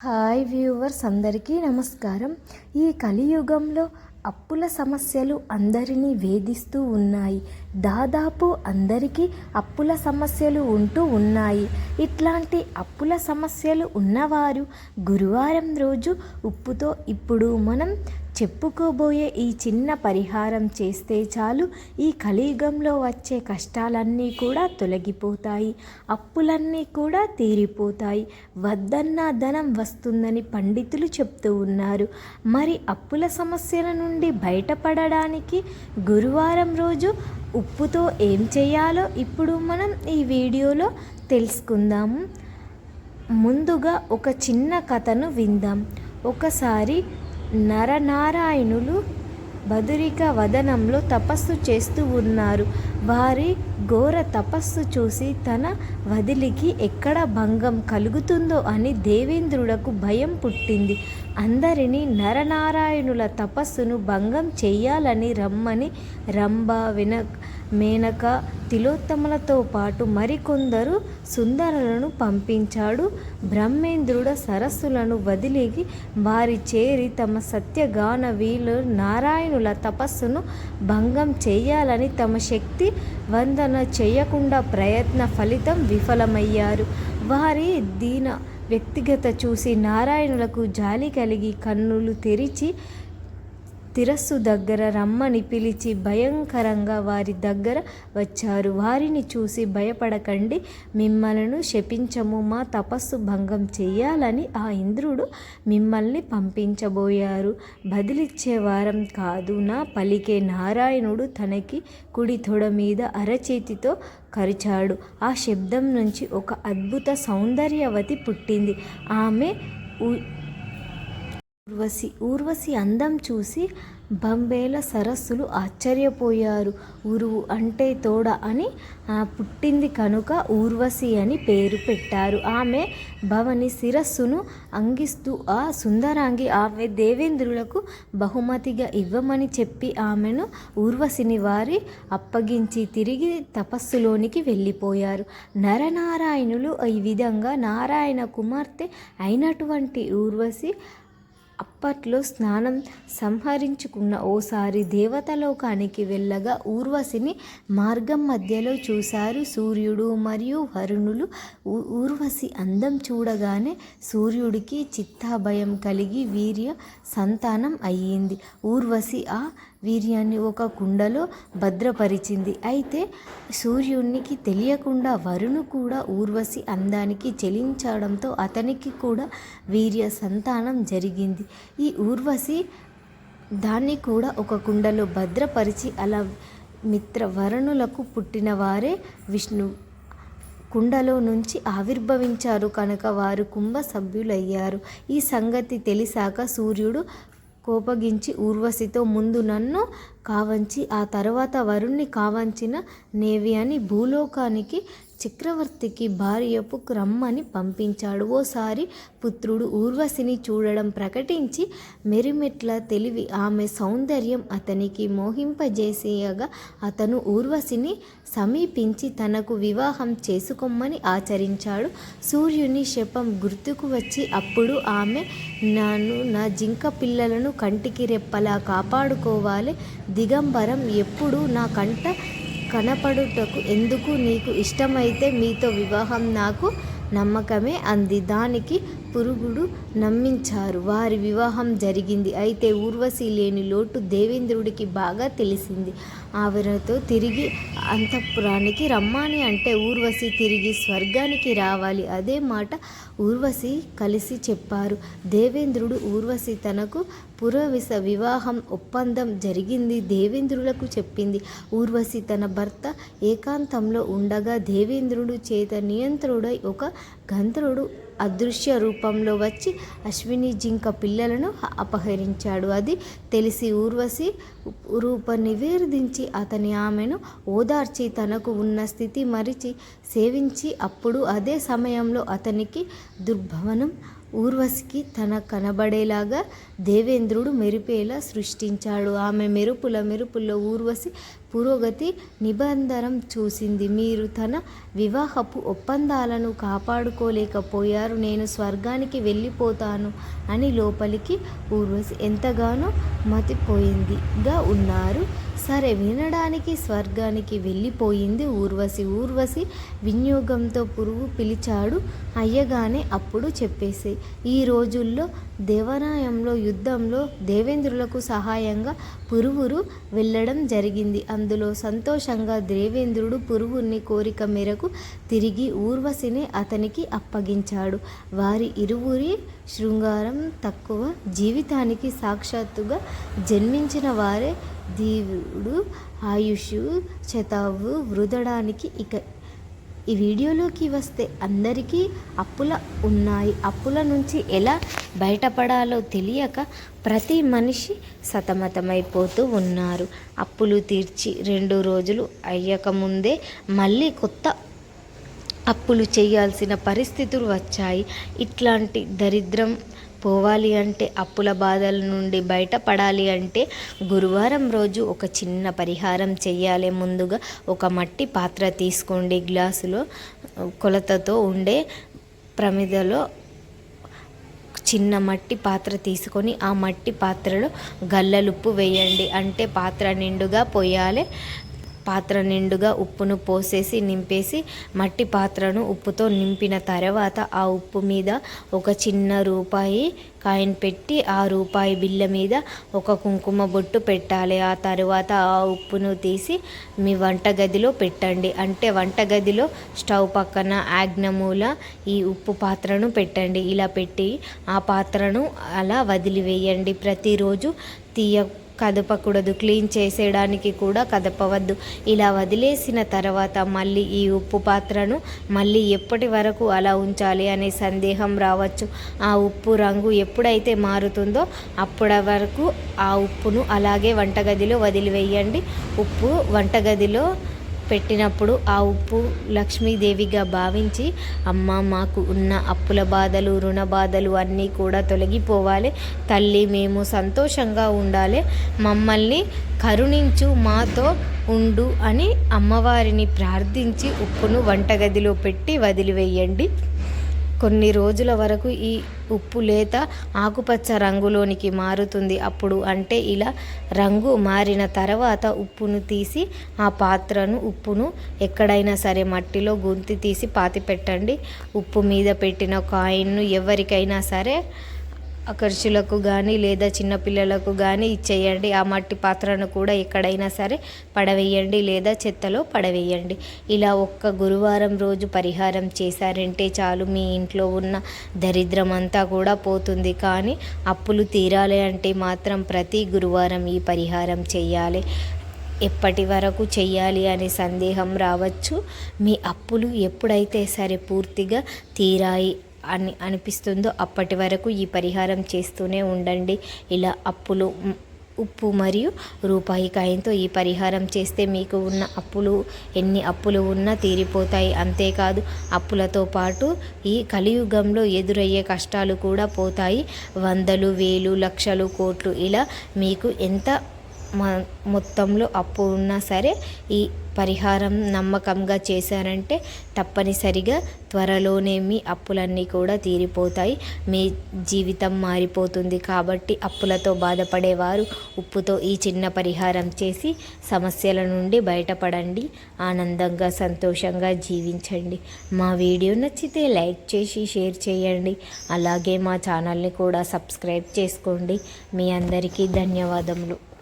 Hi viewers అందరికీ నమస్కారం. ఈ కలియుగంలో అప్పుల సమస్యలు అందరినీ వేధిస్తూ ఉన్నాయి. దాదాపు అందరికీ అప్పుల సమస్యలు ఉంటూ ఉన్నాయి. ఇట్లాంటి అప్పుల సమస్యలు ఉన్నవారు గురువారం రోజు ఉప్పుతో ఇప్పుడు మనం చెప్పుకోబోయే ఈ చిన్న పరిహారం చేస్తే చాలు. ఈ కలియుగంలో వచ్చే కష్టాలన్నీ కూడా తొలగిపోతాయి. అప్పులన్నీ కూడా తీరిపోతాయి. వద్దన్న ధనం వస్తుందని పండితులు చెప్తూ ఉన్నారు. మరి అప్పుల సమస్యల నుండి బయటపడడానికి గురువారం రోజు ఉప్పుతో ఏం చేయాలో ఇప్పుడు మనం ఈ వీడియోలో తెలుసుకుందాము. ముందుగా ఒక చిన్న కథను విందాం. ఒకసారి నరనారాయణులు బదురిక వదనంలో తపస్సు చేస్తూ ఉన్నారు. వారి ఘోర తపస్సు చూసి తన వదిలికి ఎక్కడ భంగం కలుగుతుందో అని దేవేంద్రుడకు భయం పుట్టింది. అందరినీ నరనారాయణుల తపస్సును భంగం చెయ్యాలని రమ్మని రంభ విన మేనక తిలోత్తములతో పాటు మరికొందరు సుందరులను పంపించాడు. బ్రహ్మేంద్రుడ సరస్సులను వదిలిగి వారి చేరి తమ సత్యగాన వీలు నారాయణుల తపస్సును భంగం చేయాలని తమ శక్తి వందన చేయకుండా ప్రయత్న ఫలితం విఫలమయ్యారు. వారి దీన వ్యక్తిగత చూసి నారాయణులకు జాలి కలిగి కన్నులు తెరిచి తిరస్సు దగ్గర రమ్మని పిలిచి భయంకరంగా వారి దగ్గర వచ్చారు. వారిని చూసి భయపడకండి మిమ్మలను శపించము మా తపస్సు భంగం చేయాలని ఆ ఇంద్రుడు మిమ్మల్ని పంపించబోయారు. బదిలిచ్చే వారం కాదు నా పలికే నారాయణుడు తనకి కుడి తొడ మీద అరచేతితో కరిచాడు. ఆ శబ్దం నుంచి ఒక అద్భుత సౌందర్యవతి పుట్టింది. ఆమె ఊర్వశి ఊర్వశి అందం చూసి బంబేల సరస్సులు ఆశ్చర్యపోయారు. ఉరువు అంటే తోడ అని పుట్టింది కనుక ఊర్వశి అని పేరు పెట్టారు. ఆమె భవని శిరస్సును అంగిస్తూ ఆ సుందరాంగి ఆమె దేవేంద్రులకు బహుమతిగా ఇవ్వమని చెప్పి ఆమెను ఊర్వశిని వారి అప్పగించి తిరిగి తపస్సులోనికి వెళ్ళిపోయారు. నరనారాయణులు ఈ విధంగా నారాయణ కుమార్తె అయినటువంటి ఊర్వశి అప్పట్లో స్నానం సంహరించుకున్న ఓసారి దేవతలోకానికి వెళ్ళగా ఊర్వశిని మార్గం మధ్యలో చూశారు. సూర్యుడు మరియు వరుణులు ఊర్వశి అందం చూడగానే సూర్యుడికి చిత్తాభయం కలిగి వీర్య సంతానం అయ్యింది. ఊర్వశి ఆ వీర్యాన్ని ఒక కుండలో భద్రపరిచింది. అయితే సూర్యునికి తెలియకుండా వరుణు కూడా ఊర్వశి అందానికి చెలించడంతో అతనికి కూడా వీర్య సంతానం జరిగింది. ఈ ఊర్వశి దాన్ని కూడా ఒక కుండలో భద్రపరిచి అలా మిత్ర వరుణులకు పుట్టిన వారే విష్ణు. కుండలో నుంచి ఆవిర్భవించారు కనుక వారు కుంభ సభ్యులయ్యారు. ఈ సంగతి తెలిసాక సూర్యుడు కోపగించి ఊర్వశితో ముందు నన్ను కావంచి ఆ తర్వాత వరుణ్ణి కావంచిన నేవి అని భూలోకానికి చక్రవర్తికి భార్యపు రమ్మని పంపించాడు. ఓసారి పుత్రుడు ఊర్వశిని చూడడం ప్రకటించి మెరిమెట్ల తెలివి ఆమె సౌందర్యం అతనికి మోహింపజేసేయగా అతను ఊర్వశిని సమీపించి తనకు వివాహం చేసుకోమని ఆచరించాడు. సూర్యుని శపం గుర్తుకు వచ్చి అప్పుడు ఆమె నన్ను నా జింక పిల్లలను కంటికి రెప్పలా కాపాడుకోవాలి. దిగంబరం ఎప్పుడు నా కంట కనపడుటకు ఎందుకు నీకు ఇష్టమైతే మీతో వివాహం నాకు నమ్మకమే అంది. దానికి పురుగుడు నమ్మించారు. వారి వివాహం జరిగింది. అయితే ఊర్వశి లేని లోటు దేవేంద్రుడికి బాగా తెలిసింది. ఆవిడతో తిరిగి అంతఃపురానికి రమ్మని అంటే ఊర్వశి తిరిగి స్వర్గానికి రావాలి. అదే మాట ఊర్వశి కలిసి చెప్పారు. దేవేంద్రుడు ఊర్వశి తనకు పురవిస వివాహం ఒప్పందం జరిగింది దేవేంద్రులకు చెప్పింది. ఊర్వశి తన భర్త ఏకాంతంలో ఉండగా దేవేంద్రుడు చేత నియంత్రుడై ఒక గంధర్వుడు అదృశ్య రూపంలో వచ్చి అశ్విని జింక పిల్లలను అపహరించాడు. అది తెలిసి ఊర్వశి రూప నివేదించి అతని ఆమెను ఓదార్చి తనకు ఉన్న స్థితి మరిచి సేవించి అప్పుడు అదే సమయంలో అతనికి దుర్భవనం ఊర్వశికి తన కనబడేలాగా దేవేంద్రుడు మెరిపేలా సృష్టించాడు. ఆమె మెరుపుల మెరుపుల్లో ఊర్వశి పురోగతి నిబంధనం చూసింది. మీరు తన వివాహపు ఒప్పందాలను కాపాడుకోలేకపోయారు. నేను స్వర్గానికి వెళ్ళిపోతాను అని లోపలికి ఊర్వశి ఎంతగానో మతిపోయిందిగా ఉన్నారు. సరే వినడానికి స్వర్గానికి వెళ్ళిపోయింది ఊర్వశి. ఊర్వశి వినియోగంతో పురుగు పిలిచాడు. అయ్యగానే అప్పుడు చెప్పేసి ఈ రోజుల్లో దేవరాయంలో యుద్ధంలో దేవేంద్రులకు సహాయంగా పురువురు వెళ్ళడం జరిగింది. అందులో సంతోషంగా దేవేంద్రుడు పురువుని కోరిక మేరకు తిరిగి ఊర్వశిని అతనికి అప్పగించాడు. వారి ఇరువురి శృంగారం తక్కువ జీవితానికి సాక్షాత్తుగా జన్మించిన వారే దేవుడు ఆయుష్ చతావు వృదడానికి ఇక ఈ వీడియోలోకి వస్తే అందరికీ అప్పుల ఉన్నాయి. అప్పుల నుంచి ఎలా బయటపడాలో తెలియక ప్రతి మనిషి సతమతమైపోతూ ఉన్నారు. అప్పులు తీర్చి రెండు రోజులు అయ్యక ముందే మళ్ళీ కొత్త అప్పులు చేయాల్సిన పరిస్థితులు వచ్చాయి. ఇట్లాంటి దరిద్రం పోవాలి అంటే అప్పుల బాధల నుండి బయటపడాలి అంటే గురువారం రోజు ఒక చిన్న పరిహారం చేయాలి ముందుగా ఒక మట్టి పాత్ర తీసుకోండి. గ్లాసులో కొలతతో ఉండే ప్రమిదలో చిన్న మట్టి పాత్ర తీసుకొని ఆ మట్టి పాత్రలో గల్లలుప్పు వేయండి. అంటే పాత్ర నిండుగా పోయాలి పాత్ర నిండుగా ఉప్పును పోసేసి నింపేసి మట్టి పాత్రను ఉప్పుతో నింపిన తర్వాత ఆ ఉప్పు మీద ఒక చిన్న రూపాయి కాయిన్ పెట్టి ఆ రూపాయి బిల్ల మీద ఒక కుంకుమ బొట్టు పెట్టాలి. ఆ తర్వాత ఆ ఉప్పును తీసి మీ వంటగదిలో పెట్టండి. అంటే వంటగదిలో స్టవ్ పక్కన ఆగ్నమూల ఈ ఉప్పు పాత్రను పెట్టండి. ఇలా పెట్టి ఆ పాత్రను అలా వదిలివేయండి. ప్రతిరోజు తీయ కదపకూడదు క్లీన్ చేసేయడానికి కూడా కదపవద్దు. ఇలా వదిలేసిన తర్వాత మళ్ళీ ఈ ఉప్పు పాత్రను మళ్ళీ ఎప్పటి వరకు అలా ఉంచాలి అనే సందేహం రావచ్చు. ఆ ఉప్పు రంగు ఎప్పుడైతే మారుతుందో అప్పటి వరకు ఆ ఉప్పును అలాగే వంటగదిలో వదిలివేయండి. ఉప్పు వంటగదిలో పెట్టినప్పుడు ఆ ఉప్పు లక్ష్మీదేవిగా భావించి అమ్మ మాకు ఉన్న అప్పుల బాధలు రుణ బాధలు అన్నీ కూడా తొలగిపోవాలి. తల్లి మేము సంతోషంగా ఉండాలి. మమ్మల్ని కరుణించు మాతో ఉండు అని అమ్మవారిని ప్రార్థించి ఉప్పును వంటగదిలో పెట్టి వదిలివేయండి. కొన్ని రోజుల వరకు ఈ ఉప్పు లేత ఆకుపచ్చ రంగులోనికి మారుతుంది. అప్పుడు అంటే ఇలా రంగు మారిన తర్వాత ఉప్పును తీసి ఆ పాత్రను ఉప్పును ఎక్కడైనా సరే మట్టిలో గుంతి తీసి పాతి పెట్టండి ఉప్పు మీద పెట్టిన కాయిన్ను ఎవరికైనా సరే ఖర్చులకు కానీ లేదా చిన్నపిల్లలకు కానీ ఇచ్చేయండి. ఆ మట్టి పాత్రను కూడా ఎక్కడైనా సరే పడవేయండి లేదా చెత్తలో పడవేయండి. ఇలా ఒక్క గురువారం రోజు పరిహారం చేశారంటే చాలు మీ ఇంట్లో ఉన్న దరిద్రం అంతా కూడా పోతుంది. కానీ అప్పులు తీరాలి అంటే మాత్రం ప్రతి గురువారం ఈ పరిహారం చేయాలి. ఎప్పటి వరకు చెయ్యాలి అనే సందేహం రావచ్చు. మీ అప్పులు ఎప్పుడైతే సరే పూర్తిగా తీరాయి అని అనిపిస్తుందో అప్పటి వరకు ఈ పరిహారం చేస్తూనే ఉండండి. ఇలా అప్పులు ఉప్పు మరియు రూపాయి కాయంతో ఈ పరిహారం చేస్తే మీకు ఉన్న అప్పులు ఎన్ని అప్పులు ఉన్నా తీరిపోతాయి. అంతేకాదు అప్పులతో పాటు ఈ కలియుగంలో ఎదురయ్యే కష్టాలు కూడా పోతాయి. వందలు వేలు లక్షలు కోట్లు ఇలా మీకు ఎంత మొత్తంలో అప్పు ఉన్నా సరే ఈ పరిహారం నమ్మకంగా చేశారంటే తప్పనిసరిగా త్వరలోనే మీ అప్పులన్నీ కూడా తీరిపోతాయి. మీ జీవితం మారిపోతుంది కాబట్టి అప్పులతో బాధపడేవారు ఉప్పుతో ఈ చిన్న పరిహారం చేసి సమస్యల నుండి బయటపడండి. ఆనందంగా సంతోషంగా జీవించండి. మా వీడియో నచ్చితే లైక్ చేసి షేర్ చేయండి. అలాగే మా ఛానల్ని కూడా సబ్స్క్రైబ్ చేసుకోండి. మీ అందరికీ ధన్యవాదములు.